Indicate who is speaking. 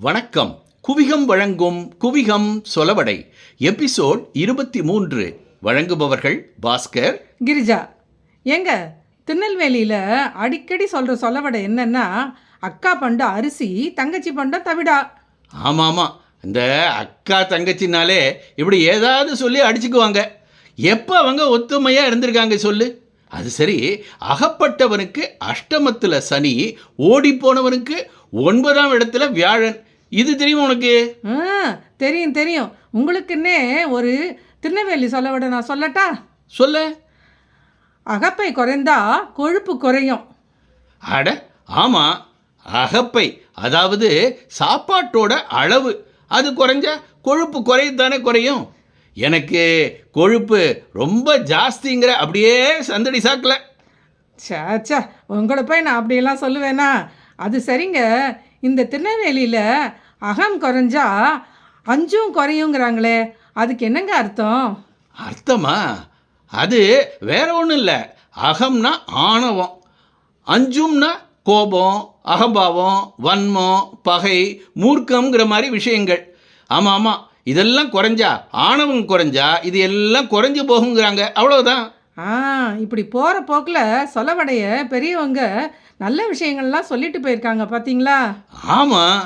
Speaker 1: வணக்கம். குவிகம் வழங்கும் குவிகம் சொலவடை. எபிசோட் இருபத்தி மூன்று வழங்குபவர்கள் பாஸ்கர்
Speaker 2: கிரிஜா. ஏங்க திருநெல்வேலியில் அடிக்கடி சொல்கிற சொல்லவடை என்னன்னா அக்கா பண்டம் அரிசி தங்கச்சி பண்டம் தவிடா.
Speaker 1: ஆமாம். இந்த அக்கா தங்கச்சினாலே இப்படி ஏதாவது சொல்லி அடிச்சுக்குவாங்க. எப்போ அவங்க ஒத்துமையாக இருந்திருக்காங்க சொல்லு. அது சரி அகப்பட்டவனுக்கு அஷ்டமத்தில் சனி ஓடிப்போனவனுக்கு ஒன்பதாம் இடத்துல வியாழன். இது தெரியுமா உனக்கு?
Speaker 2: ஆ தெரியும் தெரியும். உங்களுக்குன்னே ஒரு திருநெல்வேலி சொல்லவடை நான் சொல்லட்டா?
Speaker 1: சொல்ல.
Speaker 2: அகப்பை குறைந்தா கொழுப்பு குறையும்.
Speaker 1: அட ஆமாம் அகப்பை அதாவது சாப்பாட்டோட அளவு. அது குறைஞ்சா கொழுப்பு குறையத்தானே குறையும். எனக்கு கொழுப்பு ரொம்ப ஜாஸ்திங்கிற அப்படியே சந்தடி சாக்கில்.
Speaker 2: சே ச்சே. உங்களை போய் நான் அப்படியெல்லாம் சொல்லுவேனா? அது சரிங்க. இந்த திருநெல்வேலியில் அகம் குறைஞ்சா அஞ்சும் குறையுங்கிறாங்களே அதுக்கு என்னங்க அர்த்தம்?
Speaker 1: அர்த்தமா? அது வேற ஒன்றும் இல்லை. அகம்னா ஆணவம் அஞ்சும்னா கோபம் அகம்பாவம் வன்மம் பகை மூர்க்கம்ங்கிற மாதிரி விஷயங்கள். ஆமாம் ஆமாம் இதெல்லாம் குறைஞ்சா ஆணவம் குறைஞ்சா இது எல்லாம் குறைஞ்சு போகுங்கிறாங்க. அவ்வளவுதான்.
Speaker 2: ஆ இப்படி போகிற போக்கில் சொல்லவடைய பெரியவங்க நல்ல விஷயங்கள்லாம் சொல்லிட்டு போயிருக்காங்க பார்த்தீங்களா
Speaker 1: ஆமாம்